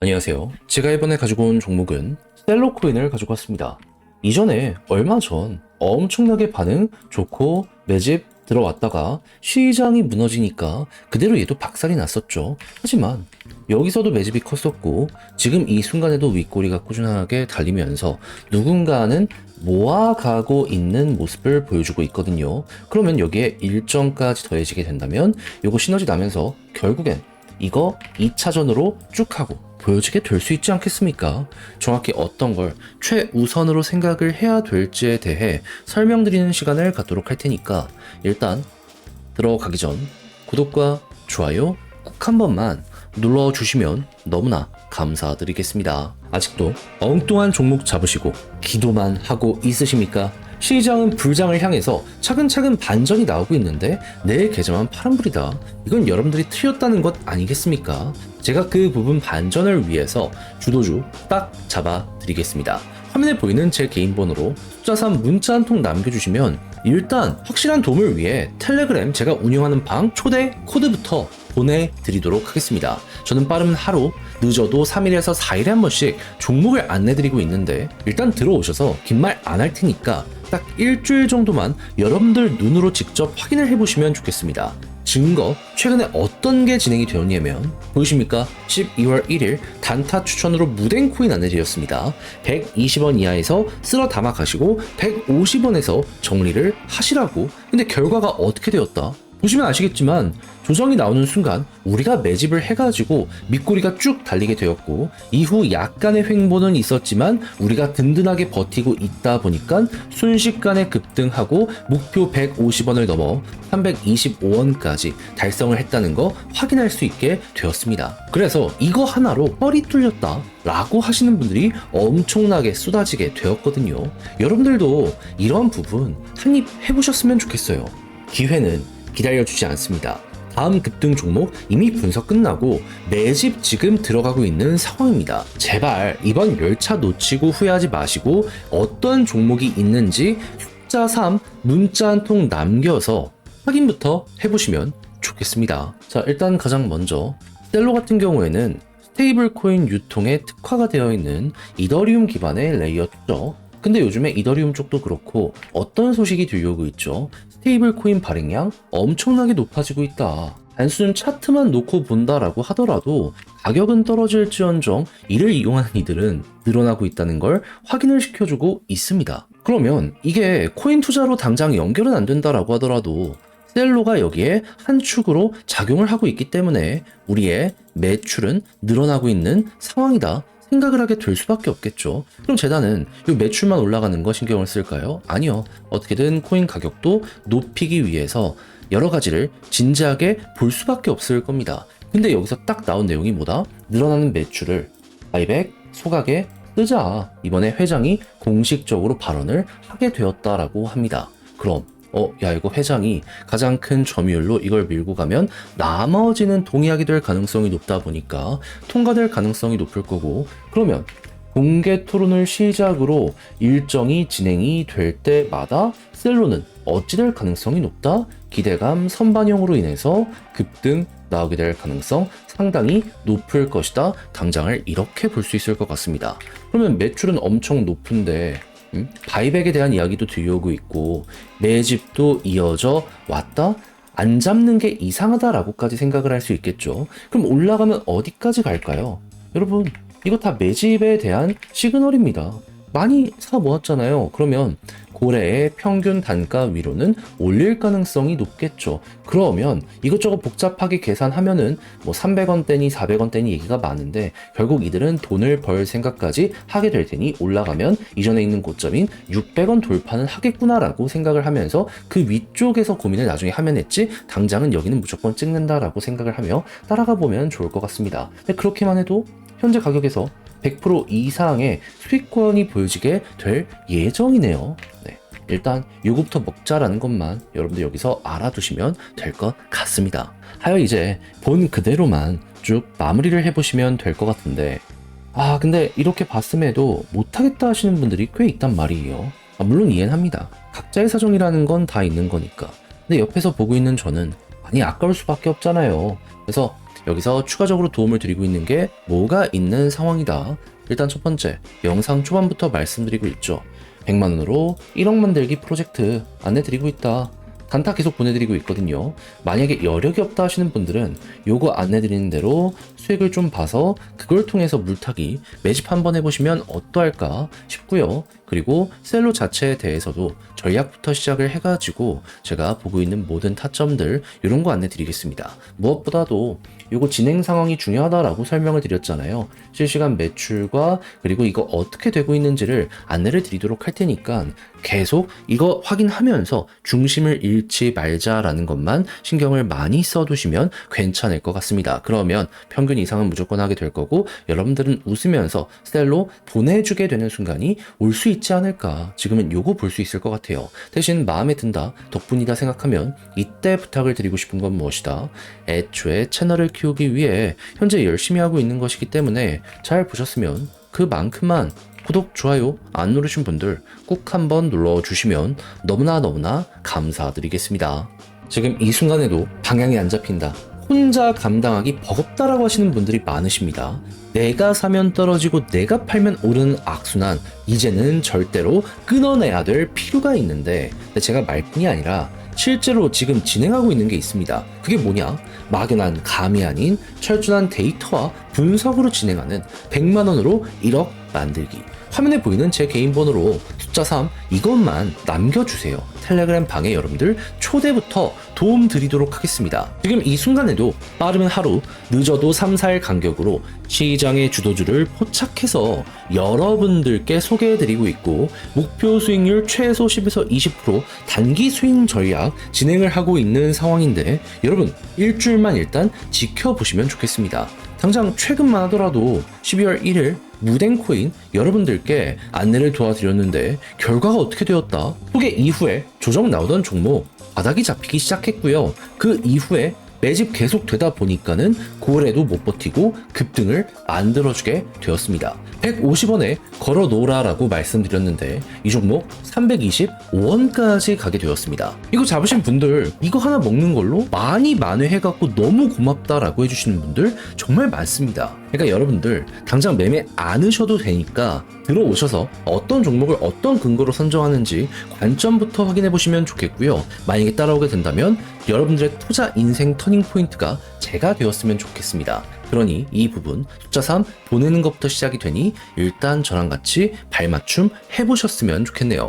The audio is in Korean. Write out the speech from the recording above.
안녕하세요. 제가 이번에 가지고 온 종목은 셀로 코인을 가지고 왔습니다. 이전에 얼마 전 엄청나게 반응 좋고 매집 들어왔다가 시장이 무너지니까 그대로 얘도 박살이 났었죠. 하지만 여기서도 매집이 컸었고 지금 이 순간에도 윗꼬리가 꾸준하게 달리면서 누군가는 모아가고 있는 모습을 보여주고 있거든요. 그러면 여기에 일정까지 더해지게 된다면 요거 시너지 나면서 결국엔 이거 2차전으로 쭉 하고 보여지게 될 수 있지 않겠습니까? 정확히 어떤 걸 최우선으로 생각을 해야 될지에 대해 설명드리는 시간을 갖도록 할 테니까 일단 들어가기 전 구독과 좋아요 꼭 한 번만 눌러주시면 너무나 감사드리겠습니다. 아직도 엉뚱한 종목 잡으시고 기도만 하고 있으십니까? 시장은 불장을 향해서 차근차근 반전이 나오고 있는데 내 계좌만 파란불이다. 이건 여러분들이 틀렸다는 것 아니겠습니까? 제가 그 부분 반전을 위해서 주도주 딱 잡아드리겠습니다. 화면에 보이는 제 개인 번호로 숫자 3 문자 한 통 남겨주시면 일단 확실한 도움을 위해 텔레그램 제가 운영하는 방 초대 코드부터 보내드리도록 하겠습니다. 저는 빠르면 하루, 늦어도 3일에서 4일에 한 번씩 종목을 안내드리고 있는데 일단 들어오셔서 긴 말 안 할 테니까 딱 일주일 정도만 여러분들 눈으로 직접 확인을 해보시면 좋겠습니다. 증거, 최근에 어떤 게 진행이 되었냐면, 보이십니까? 12월 1일 단타 추천으로 무덴 코인 안내드렸습니다. 120원 이하에서 쓸어 담아 가시고 150원에서 정리를 하시라고. 근데 결과가 어떻게 되었다? 보시면 아시겠지만 조정이 나오는 순간 우리가 매집을 해가지고 밑꼬리가 쭉 달리게 되었고 이후 약간의 횡보는 있었지만 우리가 든든하게 버티고 있다 보니까 순식간에 급등하고 목표 150원을 넘어 325원까지 달성을 했다는 거 확인할 수 있게 되었습니다. 그래서 이거 하나로 뻘이 뚫렸다 라고 하시는 분들이 엄청나게 쏟아지게 되었거든요. 여러분들도 이런 부분 한입 해보셨으면 좋겠어요. 기회는 기다려주지 않습니다. 다음 급등 종목 이미 분석 끝나고 매집 지금 들어가고 있는 상황입니다. 제발 이번 열차 놓치고 후회하지 마시고 어떤 종목이 있는지 숫자 3 문자 한 통 남겨서 확인부터 해보시면 좋겠습니다. 자, 일단 가장 먼저 셀로 같은 경우에는 스테이블 코인 유통에 특화가 되어 있는 이더리움 기반의 레이어죠. 근데 요즘에 이더리움 쪽도 그렇고 어떤 소식이 들려오고 있죠. 스테이블 코인 발행량 엄청나게 높아지고 있다. 단순 차트만 놓고 본다라고 하더라도 가격은 떨어질지언정 이를 이용하는 이들은 늘어나고 있다는 걸 확인을 시켜주고 있습니다. 그러면 이게 코인 투자로 당장 연결은 안 된다라고 하더라도 셀로가 여기에 한 축으로 작용을 하고 있기 때문에 우리의 매출은 늘어나고 있는 상황이다. 생각을 하게 될 수밖에 없겠죠. 그럼 재단은 이 매출만 올라가는 거 신경을 쓸까요? 아니요. 어떻게든 코인 가격도 높이기 위해서 여러 가지를 진지하게 볼 수밖에 없을 겁니다. 근데 여기서 딱 나온 내용이 뭐다? 늘어나는 매출을 바이백 소각에 뜨자. 이번에 회장이 공식적으로 발언을 하게 되었다라고 합니다. 그럼 어, 야, 이거 회장이 가장 큰 점유율로 이걸 밀고 가면 나머지는 동의하게 될 가능성이 높다 보니까 통과될 가능성이 높을 거고, 그러면 공개 토론을 시작으로 일정이 진행이 될 때마다 셀로는 어찌 될 가능성이 높다? 기대감 선반영으로 인해서 급등 나오게 될 가능성 상당히 높을 것이다. 당장을 이렇게 볼 수 있을 것 같습니다. 그러면 매출은 엄청 높은데 음? 바이백에 대한 이야기도 들려오고 있고 매집도 이어져 왔다. 안 잡는 게 이상하다라고까지 생각을 할 수 있겠죠. 그럼 올라가면 어디까지 갈까요? 여러분, 이거 다 매집에 대한 시그널입니다. 많이 사 모았잖아요. 그러면 고래의 평균 단가 위로는 올릴 가능성이 높겠죠. 그러면 이것저것 복잡하게 계산하면은 뭐 300원대니 400원대니 얘기가 많은데 결국 이들은 돈을 벌 생각까지 하게 될 테니 올라가면 이전에 있는 고점인 600원 돌파는 하겠구나라고 생각을 하면서 그 위쪽에서 고민을 나중에 하면 했지 당장은 여기는 무조건 찍는다라고 생각을 하며 따라가 보면 좋을 것 같습니다. 근데 그렇게만 해도 현재 가격에서 100% 이상의 수익권이 보여지게 될 예정이네요. 네. 일단 요거부터 먹자라는 것만 여러분들 여기서 알아두시면 될 것 같습니다. 하여 이제 본 그대로만 쭉 마무리를 해보시면 될 것 같은데 아 근데 이렇게 봤음에도 못하겠다 하시는 분들이 꽤 있단 말이에요. 아, 물론 이해는 합니다. 각자의 사정이라는 건 다 있는 거니까. 근데 옆에서 보고 있는 저는 많이 아까울 수밖에 없잖아요. 그래서 여기서 추가적으로 도움을 드리고 있는 게 뭐가 있는 상황이다. 일단 첫 번째, 영상 초반부터 말씀드리고 있죠. 100만원으로 1억 만들기 프로젝트 안내드리고 있다. 단타 계속 보내드리고 있거든요. 만약에 여력이 없다 하시는 분들은 요거 안내드리는 대로 수익을 좀 봐서 그걸 통해서 물타기 매집 한번 해보시면 어떠할까 싶고요. 그리고 셀로 자체에 대해서도 전략부터 시작을 해가지고 제가 보고 있는 모든 타점들 이런 거 안내드리겠습니다. 무엇보다도 요거 진행 상황이 중요하다라고 설명을 드렸잖아요. 실시간 매출과 그리고 이거 어떻게 되고 있는지를 안내를 드리도록 할 테니까 계속 이거 확인하면서 중심을 잃지 말자라는 것만 신경을 많이 써두시면 괜찮을 것 같습니다. 그러면 평균 이상은 무조건 하게 될 거고 여러분들은 웃으면서 셀로 보내주게 되는 순간이 올 수 있지 않을까. 지금은 요거 볼 수 있을 것 같아요. 대신 마음에 든다, 덕분이다 생각하면 이때 부탁을 드리고 싶은 건 무엇이다. 애초에 채널을 키우기 위해 현재 열심히 하고 있는 것이기 때문에 잘 보셨으면 그만큼만 구독, 좋아요 안 누르신 분들 꼭 한번 눌러주시면 너무나 너무나 감사드리겠습니다. 지금 이 순간에도 방향이 안 잡힌다. 혼자 감당하기 버겁다라고 하시는 분들이 많으십니다. 내가 사면 떨어지고 내가 팔면 오르는 악순환 이제는 절대로 끊어내야 될 필요가 있는데 제가 말뿐이 아니라 실제로 지금 진행하고 있는 게 있습니다. 그게 뭐냐? 막연한 감이 아닌 철저한 데이터와 분석으로 진행하는 100만 원으로 1억 만들기. 화면에 보이는 제 개인 번호로 숫자 3 이것만 남겨주세요. 텔레그램 방에 여러분들 초대부터 도움 드리도록 하겠습니다. 지금 이 순간에도 빠르면 하루, 늦어도 3, 4일 간격으로 시장의 주도주를 포착해서 여러분들께 소개해드리고 있고 목표 수익률 최소 10에서 20% 단기 수익 전략 진행을 하고 있는 상황인데 여러분 일주일만 일단 지켜보시면 좋겠습니다. 당장 최근만 하더라도 12월 1일 무덴코인 여러분들께 안내를 도와드렸는데 결과가 어떻게 되었다? 소개 이후에 조정 나오던 종목 바닥이 잡히기 시작했고요. 그 이후에 매집 계속 되다 보니까는 고래도 못 버티고 급등을 만들어주게 되었습니다. 150원에 걸어 놓으라라고 말씀드렸는데 이 종목 325원까지 가게 되었습니다. 이거 잡으신 분들 이거 하나 먹는 걸로 많이 만회해갖고 너무 고맙다라고 해주시는 분들 정말 많습니다. 그러니까 여러분들 당장 매매 안 하셔도 되니까 들어오셔서 어떤 종목을 어떤 근거로 선정하는지 관점부터 확인해 보시면 좋겠고요. 만약에 따라오게 된다면 여러분들의 투자 인생 터닝 포인트가 제가 되었으면 좋겠습니다. 그러니 이 부분 숫자 3 보내는 것부터 시작이 되니 일단 저랑 같이 발맞춤 해보셨으면 좋겠네요.